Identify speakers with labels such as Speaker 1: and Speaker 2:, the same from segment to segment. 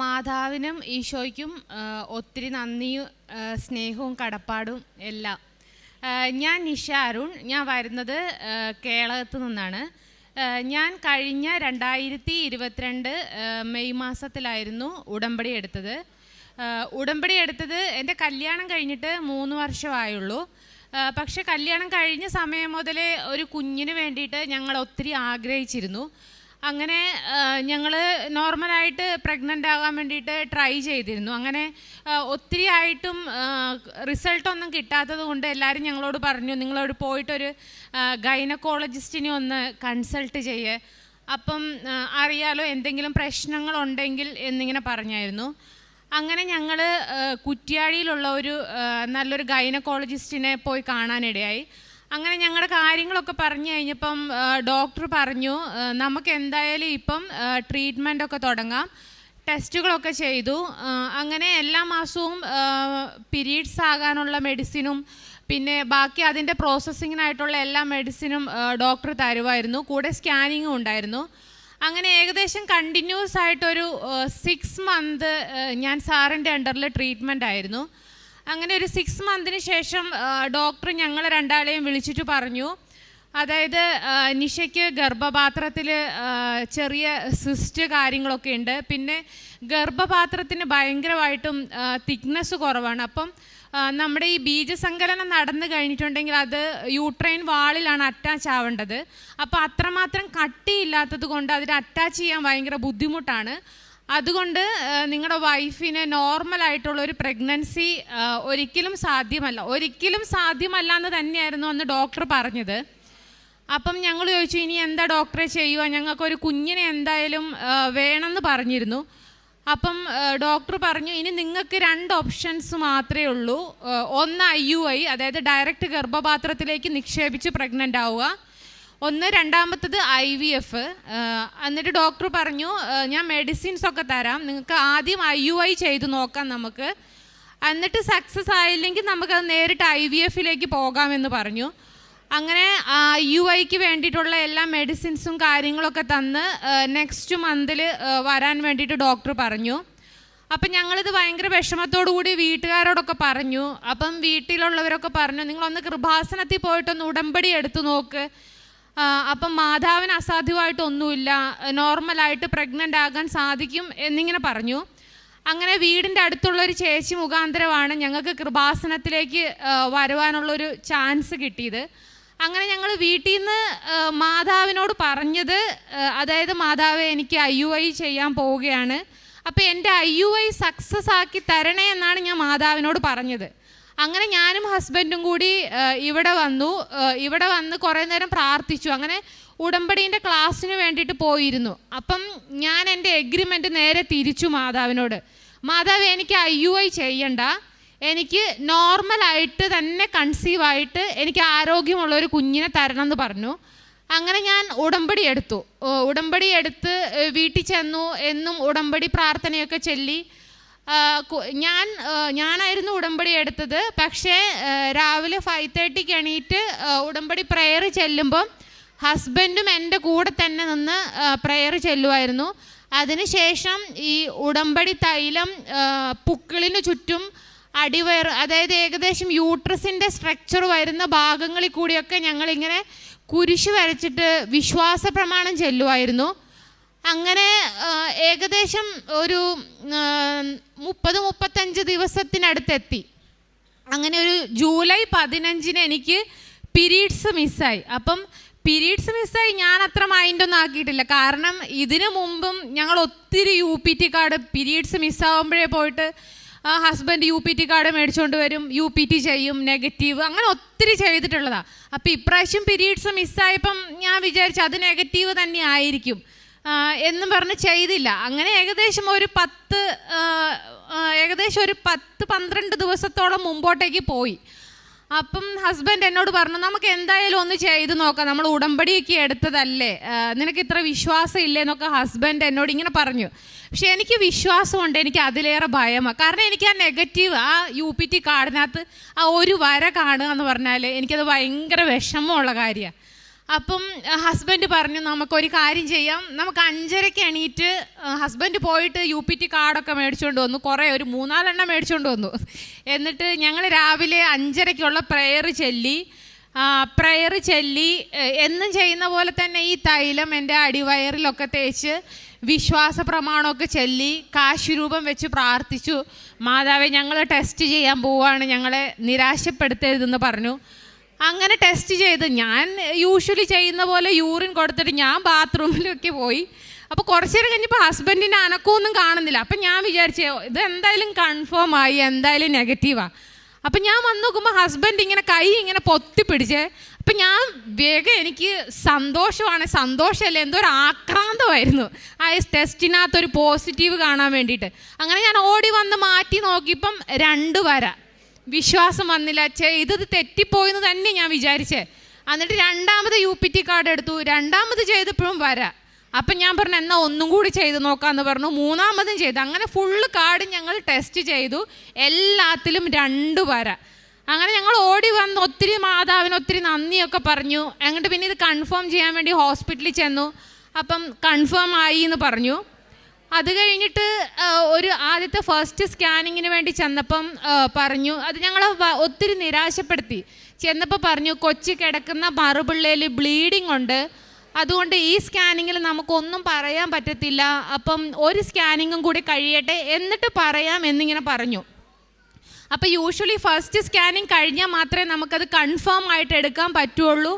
Speaker 1: മാതാവിനും ഈശോയ്ക്കും ഒത്തിരി നന്ദിയും സ്നേഹവും കടപ്പാടും എല്ലാം. ഞാൻ നിഷ അരുൺ. ഞാൻ വരുന്നത് കേരളത്ത് നിന്നാണ്. ഞാൻ കഴിഞ്ഞ രണ്ടായിരത്തി ഇരുപത്തിരണ്ട് മെയ് മാസത്തിലായിരുന്നു ഉടമ്പടി എടുത്തത്. ഉടമ്പടി എടുത്തത് എന്റെ കല്യാണം കഴിഞ്ഞിട്ട് മൂന്ന് വർഷമായുള്ളൂ. പക്ഷെ കല്യാണം കഴിഞ്ഞ സമയം മുതലേ ഒരു കുഞ്ഞിന് വേണ്ടിയിട്ട് ഞങ്ങൾ ഒത്തിരി ആഗ്രഹിച്ചിരുന്നു. അങ്ങനെ ഞങ്ങൾ നോർമലായിട്ട് പ്രഗ്നന്റ് ആകാൻ വേണ്ടിയിട്ട് ട്രൈ ചെയ്തിരുന്നു. അങ്ങനെ ഒത്തിരി ആയിട്ടും റിസൾട്ടൊന്നും കിട്ടാത്തത് കൊണ്ട് എല്ലാവരും ഞങ്ങളോട് പറഞ്ഞു നിങ്ങളോട് പോയിട്ടൊരു ഗൈനക്കോളജിസ്റ്റിനെ ഒന്ന് കൺസൾട്ട് ചെയ്യേ. അപ്പം അറിയാലോ എന്തെങ്കിലും പ്രശ്നങ്ങളുണ്ടെങ്കിൽ എന്നിങ്ങനെ പറഞ്ഞായിരുന്നു. അങ്ങനെ ഞങ്ങൾ കുറ്റ്യാടിയിലുള്ള ഒരു നല്ലൊരു ഗൈനക്കോളജിസ്റ്റിനെ പോയി കാണാനിടയായി. അങ്ങനെ ഞങ്ങളുടെ കാര്യങ്ങളൊക്കെ പറഞ്ഞു കഴിഞ്ഞപ്പം ഡോക്ടർ പറഞ്ഞു നമുക്ക് എന്തായാലും ഇപ്പം ട്രീറ്റ്മെന്റ് ഒക്കെ തുടങ്ങാം. ടെസ്റ്റുകളൊക്കെ ചെയ്തു. അങ്ങനെ എല്ലാ മാസവും പീരീഡ്സ് ആകാനുള്ള മെഡിസിനും പിന്നെ ബാക്കി അതിന്റെ പ്രോസസ്സിങ്ങിനായിട്ടുള്ള എല്ലാ മെഡിസിനും ഡോക്ടർ തരുമായിരുന്നു. കൂടെ സ്കാനിങ്ങും ഉണ്ടായിരുന്നു. അങ്ങനെ ഏകദേശം കണ്ടിന്യൂസ് ആയിട്ടൊരു സിക്സ് മന്ത് ഞാൻ സാറിന്റെ അണ്ടറിൽ ട്രീറ്റ്മെന്റ് ആയിരുന്നു അങ്ങനെ ഒരു സിക്സ് മന്തിന് ശേഷം ഡോക്ടർ ഞങ്ങൾ രണ്ടാളെയും വിളിച്ചിട്ട് പറഞ്ഞു. അതായത് നിഷയ്ക്ക് ഗർഭപാത്രത്തിൽ ചെറിയ സിസ്റ്റ് കാര്യങ്ങളൊക്കെ ഉണ്ട്. പിന്നെ ഗർഭപാത്രത്തിന് ഭയങ്കരമായിട്ടും തിക്നെസ് കുറവാണ്. അപ്പം നമ്മുടെ ഈ ബീജസങ്കലനം നടന്നു കഴിഞ്ഞിട്ടുണ്ടെങ്കിൽ അത് യൂട്രൈൻ വാളിലാണ് അറ്റാച്ച് ആവേണ്ടത്. അപ്പോൾ അത്രമാത്രം കട്ടിയില്ലാത്തത് കൊണ്ട് അതിന് അറ്റാച്ച് ചെയ്യാൻ ഭയങ്കര ബുദ്ധിമുട്ടാണ്. അതുകൊണ്ട് നിങ്ങളുടെ വൈഫിന് നോർമൽ ആയിട്ടുള്ള ഒരു പ്രഗ്നൻസി ഒരിക്കലും സാധ്യമല്ല. ഒരിക്കലും സാധ്യമല്ല എന്ന് തന്നെയായിരുന്നു അന്ന് ഡോക്ടർ പറഞ്ഞത്. അപ്പം ഞങ്ങൾ ചോദിച്ചു ഇനി എന്താ ഡോക്ടറെ ചെയ്യുക? ഞങ്ങൾക്കൊരു കുഞ്ഞിനെ എന്തായാലും വേണമെന്ന് പറഞ്ഞിരുന്നു. അപ്പം ഡോക്ടർ പറഞ്ഞു ഇനി നിങ്ങൾക്ക് രണ്ട് ഓപ്ഷൻസ് മാത്രമേ ഉള്ളൂ. ഒന്ന് ഐ യു ഐ അതായത് ഡയറക്റ്റ് ഗർഭപാത്രത്തിലേക്ക് നിക്ഷേപിച്ച് പ്രഗ്നന്റ് ആവുക. ഒന്ന് രണ്ടാമത്തത് ഐ വി എഫ് എന്നിട്ട് ഡോക്ടർ പറഞ്ഞു ഞാൻ മെഡിസിൻസ് ഒക്കെ തരാം. നിങ്ങൾക്ക് ആദ്യം ഐ യു ഐ ചെയ്ത് നോക്കാം നമുക്ക്. എന്നിട്ട് സക്സസ് ആയില്ലെങ്കിൽ നമുക്കത് നേരിട്ട് ഐ വി എഫിലേക്ക് പോകാമെന്ന് പറഞ്ഞു. അങ്ങനെ യു ഐക്ക് വേണ്ടിയിട്ടുള്ള എല്ലാ മെഡിസിൻസും കാര്യങ്ങളൊക്കെ തന്ന് നെക്സ്റ്റ് മന്തിൽ വരാൻ വേണ്ടിയിട്ട് ഡോക്ടർ പറഞ്ഞു. അപ്പം ഞങ്ങളിത് ഭയങ്കര വിഷമത്തോടു കൂടി വീട്ടുകാരോടൊക്കെ പറഞ്ഞു. അപ്പം വീട്ടിലുള്ളവരൊക്കെ പറഞ്ഞു നിങ്ങളൊന്ന് കൃപാസനത്തിൽ പോയിട്ടൊന്ന് ഉടമ്പടി എടുത്തു നോക്ക്. അപ്പം മാതാവിന് അസാധ്യമായിട്ടൊന്നുമില്ല. നോർമലായിട്ട് പ്രഗ്നന്റ് ആകാൻ സാധിക്കും എന്നിങ്ങനെ പറഞ്ഞു. അങ്ങനെ വീടിന്റെ അടുത്തുള്ളൊരു ചേച്ചി മുഖാന്തരമാണ് ഞങ്ങൾക്ക് കൃപാസനത്തിലേക്ക് വരുവാനുള്ളൊരു ചാൻസ് കിട്ടിയത്. അങ്ങനെ ഞങ്ങൾ വീട്ടിൽ നിന്ന് മാതാവിനോട് പറഞ്ഞത് അതായത് മാതാവ് എനിക്ക് ഐ യു ഐ ചെയ്യാൻ പോവുകയാണ്. അപ്പോൾ എന്റെ ഐ യു ഐ സക്സസ് ആക്കി തരണേ എന്നാണ് ഞാൻ മാതാവിനോട് പറഞ്ഞത്. അങ്ങനെ ഞാനും ഹസ്ബൻഡും കൂടി ഇവിടെ വന്നു. ഇവിടെ വന്ന് കുറേ നേരം പ്രാർത്ഥിച്ചു. അങ്ങനെ ഉടമ്പടീന്റെ ക്ലാസ്സിന് വേണ്ടിയിട്ട് പോയിരുന്നു. അപ്പം ഞാൻ എന്റെ എഗ്രിമെന്റ് നേരെ തിരിച്ചു മാതാവിനോട്. മാതാവ് എനിക്ക് ഐ യു ഐ ചെയ്യണ്ട. എനിക്ക് നോർമലായിട്ട് തന്നെ കൺസീവ് ആയിട്ട് എനിക്ക് ആരോഗ്യമുള്ള ഒരു കുഞ്ഞിനെ തരണം എന്ന് പറഞ്ഞു. അങ്ങനെ ഞാൻ ഉടമ്പടി എടുത്തു. ഉടമ്പടി എടുത്ത് വീട്ടിൽ ചെന്നു. എന്നും ഉടമ്പടി പ്രാർത്ഥനയൊക്കെ ചൊല്ലി. ഞാൻ ഞാനായിരുന്നു ഉടമ്പടി എടുത്തത്. പക്ഷേ രാവിലെ ഫൈവ് തേർട്ടിക്ക് എണീറ്റ് ഉടമ്പടി പ്രെയർ ചെല്ലുമ്പം ഹസ്ബൻഡും എന്റെ കൂടെ തന്നെ നിന്ന് പ്രെയർ ചെല്ലുമായിരുന്നു അതിനുശേഷം ഈ ഉടമ്പടി തൈലം പുക്കിളിന് ചുറ്റും അടിവയർ അതായത് ഏകദേശം യൂട്രസിന്റെ സ്ട്രക്ചർ വരുന്ന ഭാഗങ്ങളിൽ കൂടിയൊക്കെ ഞങ്ങളിങ്ങനെ കുരിശ് വരച്ചിട്ട് വിശ്വാസ പ്രമാണം ചെല്ലുമായിരുന്നു അങ്ങനെ ഏകദേശം ഒരു മുപ്പത് മുപ്പത്തഞ്ച് ദിവസത്തിനടുത്തെത്തി. അങ്ങനെ ഒരു ജൂലൈ പതിനഞ്ചിന് എനിക്ക് പീരീഡ്സ് മിസ്സായി. അപ്പം പീരീഡ്സ് മിസ്സായി ഞാൻ അത്ര മൈൻഡൊന്നും ആക്കിയിട്ടില്ല. കാരണം ഇതിനു മുമ്പും ഞങ്ങൾ ഒത്തിരി U P T card periods മിസ്സാവുമ്പോഴേ പോയിട്ട് husband U P T card മേടിച്ചുകൊണ്ട് വരും യു പി ടി ചെയ്യും നെഗറ്റീവ് അങ്ങനെ ഒത്തിരി ചെയ്തിട്ടുള്ളതാണ് അപ്പോൾ ഇപ്രാവശ്യം പീരീഡ്സ് മിസ്സായപ്പം ഞാൻ വിചാരിച്ചു അത് നെഗറ്റീവ് തന്നെ ആയിരിക്കും. എന്നും പറഞ്ഞ് ചെയ്തില്ല. അങ്ങനെ ഏകദേശം ഒരു പത്ത് ഏകദേശം ഒരു പത്ത് പന്ത്രണ്ട് ദിവസത്തോളം മുമ്പോട്ടേക്ക് പോയി. അപ്പം ഹസ്ബൻഡ് എന്നോട് പറഞ്ഞു നമുക്ക് എന്തായാലും ഒന്ന് ചെയ്ത് നോക്കാം. നമ്മൾ ഉടമ്പടിയൊക്കെ എടുത്തതല്ലേ? നിനക്ക് ഇത്ര വിശ്വാസം ഇല്ലേ? എന്നൊക്കെ ഹസ്ബൻഡ് എന്നോട് ഇങ്ങനെ പറഞ്ഞു. പക്ഷെ എനിക്ക് വിശ്വാസമുണ്ട്. എനിക്ക് അതിലേറെ ഭയമാണ് കാരണം എനിക്ക് ആ നെഗറ്റീവ് ആ യു പി ടി കാർഡിനകത്ത് ആ ഒരു വര കാണുക എന്ന് പറഞ്ഞാൽ എനിക്കത് ഭയങ്കര വിഷമമുള്ള കാര്യമാണ് അപ്പം ഹസ്ബൻഡ് പറഞ്ഞു നമുക്കൊരു കാര്യം ചെയ്യാം. നമുക്ക് അഞ്ചരയ്ക്ക് എണീറ്റ് ഹസ്ബൻഡ് പോയിട്ട് യു പി ടി കാർഡൊക്കെ മേടിച്ചുകൊണ്ട് വന്നു. കുറേ ഒരു മൂന്നാലെണ്ണം മേടിച്ചുകൊണ്ട് വന്നു. എന്നിട്ട് ഞങ്ങൾ രാവിലെ അഞ്ചരയ്ക്കുള്ള പ്രെയർ ചൊല്ലി. പ്രെയർ ചൊല്ലി എന്നും ചെയ്യുന്ന പോലെ തന്നെ ഈ തൈലം എന്റെ അടിവയറിലൊക്കെ തേച്ച് വിശ്വാസ പ്രമാണമൊക്കെ ചൊല്ലി കാശുരൂപം വെച്ച് പ്രാർത്ഥിച്ചു. മാതാവെ ഞങ്ങൾ ടെസ്റ്റ് ചെയ്യാൻ പോവുകയാണ് ഞങ്ങളെ നിരാശപ്പെടുത്തരുതെന്ന് പറഞ്ഞു. അങ്ങനെ ടെസ്റ്റ് ചെയ്ത്. ഞാൻ യൂഷ്വലി ചെയ്യുന്ന പോലെ യൂറിൻ കൊടുത്തിട്ട് ഞാൻ ബാത്റൂമിലൊക്കെ പോയി. അപ്പോൾ കുറച്ച് നേരം കഴിഞ്ഞപ്പോൾ ഹസ്ബൻഡിന്റെ അനക്കമൊന്നും കാണുന്നില്ല. അപ്പം ഞാൻ വിചാരിച്ചു ഇത് എന്തായാലും കൺഫേം ആയി എന്തായാലും നെഗറ്റീവാണ് അപ്പം ഞാൻ വന്ന് നോക്കുമ്പോൾ ഹസ്ബൻഡ് ഇങ്ങനെ കൈ ഇങ്ങനെ പൊത്തി പിടിച്ചേ. അപ്പം ഞാൻ വേഗം എനിക്ക് സന്തോഷമാണ്. സന്തോഷമല്ല? എന്തോ ഒരു ആക്രാന്തമായിരുന്നു. ആ ടെസ്റ്റിനകത്തൊരു പോസിറ്റീവ് കാണാൻ വേണ്ടിയിട്ട്. അങ്ങനെ ഞാൻ ഓടി വന്ന് മാറ്റി നോക്കിയപ്പം രണ്ട് വര. വിശ്വാസം വന്നില്ല. ചേ ഇത് തെറ്റിപ്പോയെന്ന് തന്നെ ഞാൻ വിചാരിച്ചേ. എന്നിട്ട് രണ്ടാമത് യു പി ടി കാർഡ് എടുത്തു. രണ്ടാമത് ചെയ്തപ്പോഴും വരാം. അപ്പം ഞാൻ പറഞ്ഞു എന്നാൽ ഒന്നും കൂടി ചെയ്ത് നോക്കാമെന്ന് പറഞ്ഞു. മൂന്നാമതും ചെയ്തു. അങ്ങനെ ഫുള്ള് കാർഡ് ഞങ്ങൾ ടെസ്റ്റ് ചെയ്തു. എല്ലാത്തിലും രണ്ട് വര. അങ്ങനെ ഞങ്ങൾ ഓടി വന്ന് ഒത്തിരി മാതാവിന് ഒത്തിരി നന്ദിയൊക്കെ പറഞ്ഞു. എന്നിട്ട് പിന്നെ ഇത് കൺഫേം ചെയ്യാൻ വേണ്ടി ഹോസ്പിറ്റലിൽ ചെന്നു. അപ്പം കൺഫേം ആയി എന്ന് പറഞ്ഞു. അത് കഴിഞ്ഞിട്ട് ഒരു ആദ്യത്തെ ഫസ്റ്റ് സ്കാനിങ്ങിന് വേണ്ടി ചെന്നപ്പം പറഞ്ഞു അത് ഞങ്ങളെ ഒത്തിരി നിരാശപ്പെടുത്തി. ചെന്നപ്പോൾ പറഞ്ഞു കൊച്ചി കിടക്കുന്ന മറുപിള്ളയിൽ ബ്ലീഡിംഗ് ഉണ്ട്. അതുകൊണ്ട് ഈ സ്കാനിങ്ങിൽ നമുക്കൊന്നും പറയാൻ പറ്റത്തില്ല. അപ്പം ഒരു സ്കാനിങ്ങും കൂടി കഴിയട്ടെ എന്നിട്ട് പറയാം എന്നിങ്ങനെ പറഞ്ഞു. അപ്പോൾ യൂഷ്വലി ഫസ്റ്റ് സ്കാനിങ് കഴിഞ്ഞാൽ മാത്രമേ നമുക്കത് കൺഫേം ആയിട്ട് എടുക്കാൻ പറ്റുള്ളൂ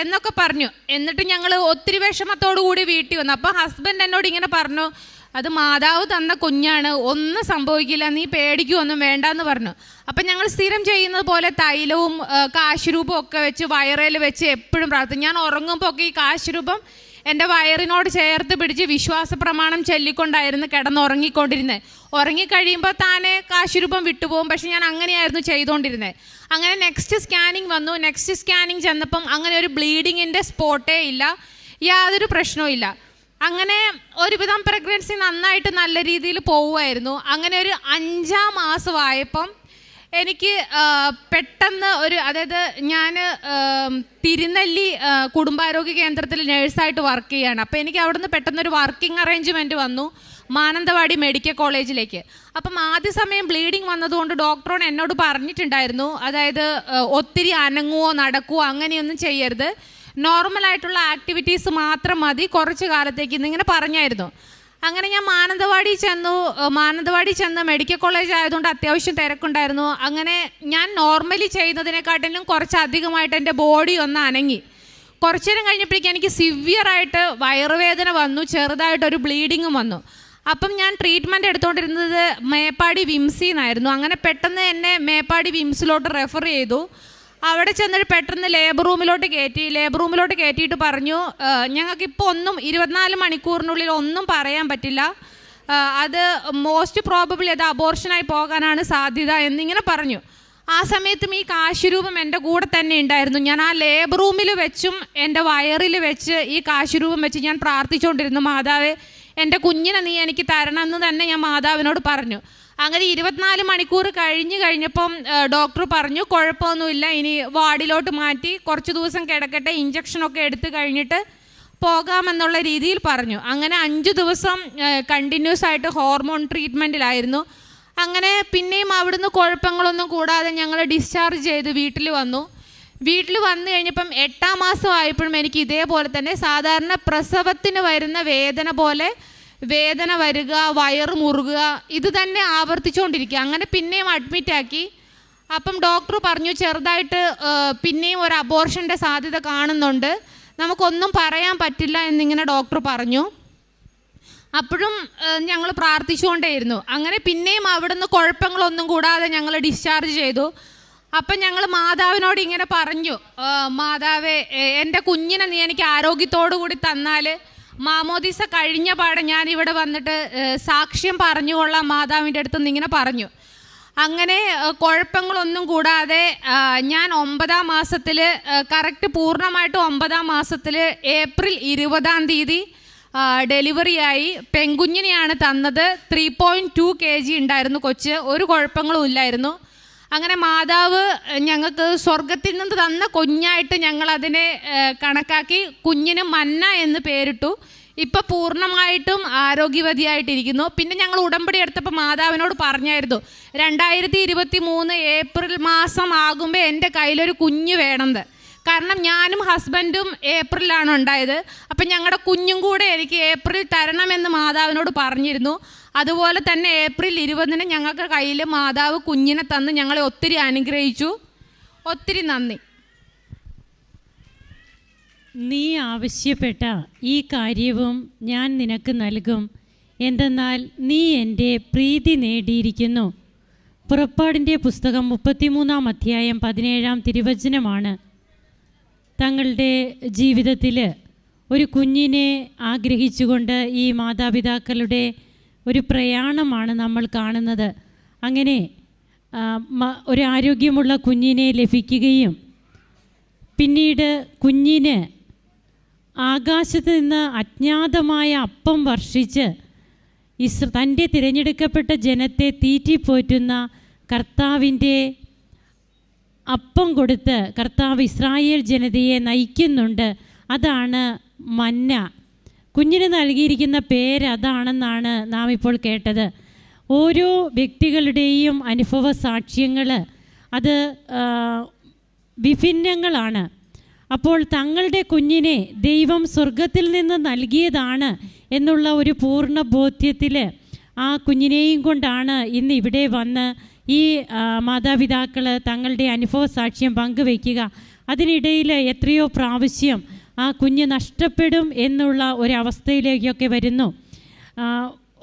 Speaker 1: എന്നൊക്കെ പറഞ്ഞു. എന്നിട്ട് ഞങ്ങൾ ഒത്തിരി വിഷമത്തോടു കൂടി വീട്ടിൽ വന്നു. അപ്പോൾ ഹസ്ബൻഡ് എന്നോട് ഇങ്ങനെ പറഞ്ഞു അത് മാതാവ് തന്ന കുഞ്ഞാണ് ഒന്നും സംഭവിക്കില്ല നീ പേടിക്കുകയൊന്നും വേണ്ടെന്ന് പറഞ്ഞു. അപ്പം ഞങ്ങൾ സ്ഥിരം ചെയ്യുന്നത് പോലെ തൈലവും കാശുരൂപവും ഒക്കെ വെച്ച് വയറേൽ വെച്ച് എപ്പോഴും പ്രാർത്ഥിക്കും. ഞാൻ ഉറങ്ങുമ്പോൾ ഒക്കെ ഈ കാശുരൂപം എന്റെ വയറിനോട് ചേർത്ത് പിടിച്ച് വിശ്വാസ പ്രമാണം ചൊല്ലിക്കൊണ്ടായിരുന്നു കിടന്നുറങ്ങിക്കൊണ്ടിരുന്നത് ഉറങ്ങിക്കഴിയുമ്പോൾ താനെ കാശുരൂപം വിട്ടുപോകും പക്ഷെ ഞാൻ അങ്ങനെയായിരുന്നു ചെയ്തുകൊണ്ടിരുന്നത് അങ്ങനെ നെക്സ്റ്റ് സ്കാനിങ് വന്നു. നെക്സ്റ്റ് സ്കാനിങ് ചെന്നപ്പം അങ്ങനെ ഒരു ബ്ലീഡിങ്ങിന്റെ സ്പോട്ടേ ഇല്ല. യാതൊരു പ്രശ്നവും ഇല്ല. അങ്ങനെ ഒരുവിധം പ്രഗ്നൻസി നന്നായിട്ട് നല്ല രീതിയിൽ പോവുമായിരുന്നു. അങ്ങനെ ഒരു അഞ്ചാം മാസമായപ്പം എനിക്ക് പെട്ടെന്ന് ഒരു അതായത് ഞാൻ തിരുനെല്ലി കുടുംബാരോഗ്യ കേന്ദ്രത്തിൽ നേഴ്സായിട്ട് വർക്ക് ചെയ്യാണ്. അപ്പോൾ എനിക്ക് അവിടുന്ന് പെട്ടെന്ന് ഒരു വർക്കിംഗ് അറേഞ്ച്മെന്റ് വന്നു മാനന്തവാടി മെഡിക്കൽ കോളേജിലേക്ക് അപ്പം ആദ്യ സമയം ബ്ലീഡിങ് വന്നതുകൊണ്ട് ഡോക്ടറോട് എന്നോട് പറഞ്ഞിട്ടുണ്ടായിരുന്നു. അതായത് ഒത്തിരി അനങ്ങുവോ നടക്കുവോ അങ്ങനെയൊന്നും ചെയ്യരുത്. നോർമലായിട്ടുള്ള ആക്ടിവിറ്റീസ് മാത്രം മതി. കുറച്ച് കാലത്തേക്ക് എന്നിങ്ങനെ പറഞ്ഞായിരുന്നു. അങ്ങനെ ഞാൻ മാനന്തവാടി ചെന്നു. മാനന്തവാടി ചെന്ന് മെഡിക്കൽ കോളേജ് ആയതുകൊണ്ട് അത്യാവശ്യം തിരക്കുണ്ടായിരുന്നു. അങ്ങനെ ഞാൻ നോർമലി ചെയ്യുന്നതിനെക്കാട്ടിലും കുറച്ചധികമായിട്ട് എന്റെ ബോഡി ഒന്ന് അനങ്ങി. കുറച്ചു നേരം കഴിഞ്ഞപ്പോഴേക്കും എനിക്ക് സിവിയറായിട്ട് വയറുവേദന വന്നു. ചെറുതായിട്ടൊരു ബ്ലീഡിങ്ങും വന്നു. അപ്പം ഞാൻ ട്രീറ്റ്മെന്റ് എടുത്തുകൊണ്ടിരുന്നത് മേപ്പാടി വിംസിന്നായിരുന്നു അങ്ങനെ പെട്ടെന്ന് എന്നെ മേപ്പാടി വിംസിലോട്ട് റെഫർ ചെയ്തു. അവിടെ ചെന്നിട്ട് പെട്ടെന്ന് ലേബർ റൂമിലോട്ട് കയറ്റി ലേബർ റൂമിലോട്ട് കയറ്റിയിട്ട് പറഞ്ഞു ഞങ്ങൾക്ക് ഇപ്പോൾ ഒന്നും ഇരുപത്തിനാല് മണിക്കൂറിനുള്ളിൽ ഒന്നും പറയാൻ പറ്റില്ല. അത് മോസ്റ്റ് പ്രോബബിളി അത് അബോർഷനായി പോകാനാണ് സാധ്യത എന്നിങ്ങനെ പറഞ്ഞു. ആ സമയത്തും ഈ കാശുരൂപം എന്റെ കൂടെ തന്നെ ഉണ്ടായിരുന്നു. ഞാൻ ആ ലേബർ റൂമിൽ വെച്ചും എന്റെ വയറിൽ വെച്ച് ഈ കാശുരൂപം വെച്ച് ഞാൻ പ്രാർത്ഥിച്ചുകൊണ്ടിരുന്നു മാതാവേ എന്റെ കുഞ്ഞിനെ നീ എനിക്ക് തരണം എന്ന് തന്നെ ഞാൻ മാതാവിനോട് പറഞ്ഞു. അങ്ങനെ ഇരുപത്തിനാല് മണിക്കൂർ കഴിഞ്ഞ് കഴിഞ്ഞപ്പം ഡോക്ടർ പറഞ്ഞു കുഴപ്പമൊന്നുമില്ല ഇനി വാർഡിലോട്ട് മാറ്റി കുറച്ച് ദിവസം കിടക്കട്ടെ ഇഞ്ചക്ഷനൊക്കെ എടുത്ത് കഴിഞ്ഞിട്ട് പോകാമെന്നുള്ള രീതിയിൽ പറഞ്ഞു. അങ്ങനെ അഞ്ച് ദിവസം കണ്ടിന്യൂസ് ആയിട്ട് ഹോർമോൺ ട്രീറ്റ്മെന്റിലായിരുന്നു അങ്ങനെ പിന്നെയും അവിടുന്ന് കുഴപ്പങ്ങളൊന്നും കൂടാതെ ഞങ്ങൾ ഡിസ്ചാർജ് ചെയ്ത് വീട്ടിൽ വന്നു. വീട്ടിൽ വന്നു കഴിഞ്ഞപ്പം എട്ടാം മാസം ആയപ്പോഴും എനിക്ക് ഇതേപോലെ തന്നെ സാധാരണ പ്രസവത്തിന് വരുന്ന വേദന പോലെ വേദന വരിക വയറ് മുറുകുക ഇത് തന്നെ ആവർത്തിച്ചുകൊണ്ടിരിക്കുക അങ്ങനെ പിന്നെയും അഡ്മിറ്റ് ആക്കി. അപ്പം ഡോക്ടർ പറഞ്ഞു ചെറുതായിട്ട് പിന്നെയും ഒരു അബോർഷന്റെ സാധ്യത കാണുന്നുണ്ട്. നമുക്കൊന്നും പറയാൻ പറ്റില്ല എന്നിങ്ങനെ ഡോക്ടർ പറഞ്ഞു. അപ്പോഴും ഞങ്ങൾ പ്രാർത്ഥിച്ചുകൊണ്ടേയിരുന്നു. അങ്ങനെ പിന്നെയും അവിടുന്ന് കുഴപ്പങ്ങളൊന്നും കൂടാതെ ഞങ്ങൾ ഡിസ്ചാർജ് ചെയ്തു. അപ്പം ഞങ്ങൾ മാതാവിനോട് ഇങ്ങനെ പറഞ്ഞു. "ആ, മാതാവേ എന്റെ കുഞ്ഞിനെ നീ എനിക്ക് ആരോഗ്യത്തോടു കൂടി തന്നാൽ മാമോദീസ കഴിഞ്ഞ പാടെ ഞാൻ ഇവിടെ വന്നിട്ട് സാക്ഷ്യം പറഞ്ഞുകൊള്ളാം മാതാവിന്റെ അടുത്ത് നിന്ന് ഇങ്ങനെ പറഞ്ഞു. അങ്ങനെ കുഴപ്പങ്ങളൊന്നും കൂടാതെ ഞാൻ ഒമ്പതാം മാസത്തിൽ കറക്റ്റ് പൂർണമായിട്ട് ഒമ്പതാം മാസത്തിൽ ഏപ്രിൽ ഇരുപതാം തീയതി ഡെലിവറിയായി പെൺകുഞ്ഞിനെയാണ് തന്നത്. Three point two K G ഉണ്ടായിരുന്നു കൊച്ച്. ഒരു കുഴപ്പങ്ങളും ഇല്ലായിരുന്നു. അങ്ങനെ മാതാവ് ഞങ്ങൾക്ക് സ്വർഗത്തിൽ നിന്ന് തന്ന കുഞ്ഞായിട്ട് ഞങ്ങൾ അതിനെ കണക്കാക്കി കുഞ്ഞിന് മന്ന എന്ന് പേരിട്ടു. ഇപ്പം പൂർണമായിട്ടും ആരോഗ്യവതിയായിട്ടിരിക്കുന്നു. പിന്നെ ഞങ്ങൾ ഉടമ്പടി എടുത്തപ്പോൾ മാതാവിനോട് പറഞ്ഞായിരുന്നു രണ്ടായിരത്തി ഇരുപത്തി മൂന്ന് ഏപ്രിൽ മാസം ആകുമ്പോൾ എന്റെ കയ്യിലൊരു കുഞ്ഞ് വേണമെന്ന്. കാരണം ഞാനും ഹസ്ബൻഡും ഏപ്രിലാണ് ഉണ്ടായത്. അപ്പം ഞങ്ങളുടെ കുഞ്ഞും കൂടെ എനിക്ക് ഏപ്രിൽ തരണമെന്ന് മാതാവിനോട് പറഞ്ഞിരുന്നു. അതുപോലെ തന്നെ ഏപ്രിൽ ഇരുപതിന് ഞങ്ങൾക്ക് കയ്യിൽ മാതാവ് കുഞ്ഞിനെ തന്ന് ഞങ്ങളെ ഒത്തിരി അനുഗ്രഹിച്ചു. ഒത്തിരി നന്ദി.
Speaker 2: നീ ആവശ്യപ്പെട്ട ഈ കാര്യവും ഞാൻ നിനക്ക് നൽകും. എന്തെന്നാൽ നീ എന്റെ പ്രീതി നേടിയിരിക്കുന്നു. പുറപ്പാടിന്റെ പുസ്തകം മുപ്പത്തിമൂന്നാം അധ്യായം പതിനേഴാം തിരുവചനമാണ്. തങ്ങളുടെ ജീവിതത്തിൽ ഒരു കുഞ്ഞിനെ ആഗ്രഹിച്ചുകൊണ്ട് ഈ മാതാപിതാക്കളുടെ ഒരു പ്രയാണമാണ് നമ്മൾ കാണുന്നത്. അങ്ങനെ ഒരു ആരോഗ്യമുള്ള കുഞ്ഞിനെ ലഭിക്കുകയും പിന്നീട് കുഞ്ഞിന് ആകാശത്ത് നിന്ന് അജ്ഞാതമായ അപ്പം വർഷിച്ച് ഇസ് തന്റെ തിരഞ്ഞെടുക്കപ്പെട്ട ജനത്തെ തീറ്റിപ്പോറ്റുന്ന കർത്താവിന്റെ അപ്പം കൊടുത്ത് കർത്താവ് ഇസ്രായേൽ ജനതയെ നയിക്കുന്നുണ്ട്. അതാണ് മന്ന. കുഞ്ഞിന് നൽകിയിരിക്കുന്ന പേര് അതാണെന്നാണ് നാം ഇപ്പോൾ കേട്ടത്. ഓരോ വ്യക്തികളുടെയും അനുഭവ സാക്ഷ്യങ്ങൾ അത് വിഭിന്നങ്ങളാണ്. അപ്പോൾ തങ്ങളുടെ കുഞ്ഞിനെ ദൈവം സ്വർഗത്തിൽ നിന്ന് നൽകിയതാണ് എന്നുള്ള ഒരു പൂർണ ബോധ്യത്തിൽ ആ കുഞ്ഞിനെയും കൊണ്ടാണ് ഇന്ന് ഇവിടെ വന്ന് ഈ മാതാപിതാക്കൾ തങ്ങളുടെ അനുഭവ സാക്ഷ്യം പങ്കുവയ്ക്കുക. അതിനിടയിൽ എത്രയോ പ്രാവശ്യം ആ കുഞ്ഞ് നഷ്ടപ്പെടും എന്നുള്ള ഒരവസ്ഥയിലേക്കൊക്കെ വരുന്നു.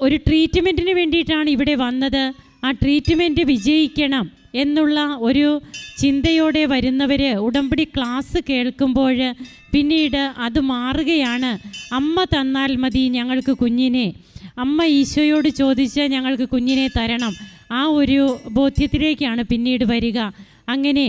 Speaker 2: ഒരു ട്രീറ്റ്മെന്റിന് വേണ്ടിയിട്ടാണ് ഇവിടെ വന്നത്. ആ ട്രീറ്റ്മെന്റ് വിജയിക്കണം എന്നുള്ള ഒരു ചിന്തയോടെ വരുന്നവർ ഉടമ്പടി ക്ലാസ് കേൾക്കുമ്പോൾ പിന്നീട് അത് മാറുകയാണ്. അമ്മ തന്നാൽ മതി ഞങ്ങൾക്ക് കുഞ്ഞിനെ. അമ്മ ഈശോയോട് ചോദിച്ച് ഞങ്ങൾക്ക് കുഞ്ഞിനെ തരണം. ആ ഒരു ബോധ്യത്തിലേക്കാണ് പിന്നീട് വരിക. അങ്ങനെ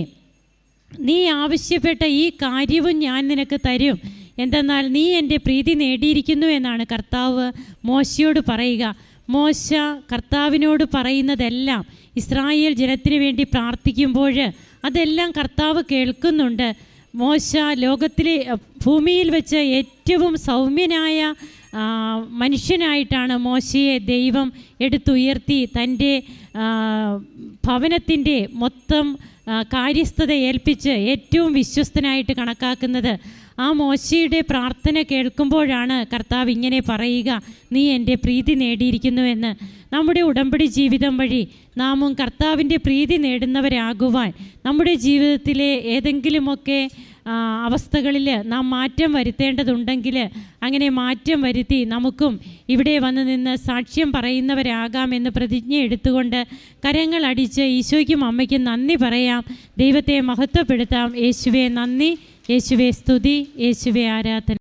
Speaker 2: നീ ആവശ്യപ്പെട്ട ഈ കാര്യവും ഞാൻ നിനക്ക് തരും. എന്തെന്നാൽ നീ എന്റെ പ്രീതി നേടിയിരിക്കുന്നു എന്നാണ് കർത്താവ് മോശയോട് പറയുക. മോശ കർത്താവിനോട് പറയുന്നതെല്ലാം ഇസ്രായേൽ ജനത്തിന് വേണ്ടി പ്രാർത്ഥിക്കുമ്പോൾ അതെല്ലാം കർത്താവ് കേൾക്കുന്നുണ്ട്. മോശ ലോകത്തിലെ ഭൂമിയിൽ വെച്ച് ഏറ്റവും സൗമ്യനായ മനുഷ്യനായിട്ടാണ് മോശയെ ദൈവം എടുത്തുയർത്തി തന്റെ ഭവനത്തിന്റെ മൊത്തം കാര്യസ്ഥത ഏൽപ്പിച്ച് ഏറ്റവും വിശ്വസ്തനായിട്ട് കണക്കാക്കുന്നത് ആ മോശയുടെ പ്രാർത്ഥന കേൾക്കുമ്പോഴാണ് കർത്താവ് ഇങ്ങനെ പറയുക നീ എന്റെ പ്രീതി നേടിയിരിക്കുന്നുവെന്ന് നമ്മുടെ ഉടമ്പടി ജീവിതം വഴി നാമും കർത്താവിന്റെ പ്രീതി നേടുന്നവരാകുവാൻ നമ്മുടെ ജീവിതത്തിലെ ഏതെങ്കിലുമൊക്കെ അവസ്ഥകളിൽ നാം മാറ്റം വരുത്തേണ്ടതുണ്ടെങ്കിൽ അങ്ങനെ മാറ്റം വരുത്തി നമുക്കും ഇവിടെ വന്ന് നിന്ന് സാക്ഷ്യം പറയുന്നവരാകാമെന്ന് പ്രതിജ്ഞ എടുത്തുകൊണ്ട് കരങ്ങൾ അടിച്ച് ഈശോയ്ക്കും അമ്മയ്ക്കും നന്ദി പറയാം. ദൈവത്തെ മഹത്വപ്പെടുത്താം. യേശുവെ നന്ദി. യേശുവെ സ്തുതി. യേശുവെ ആരാധന.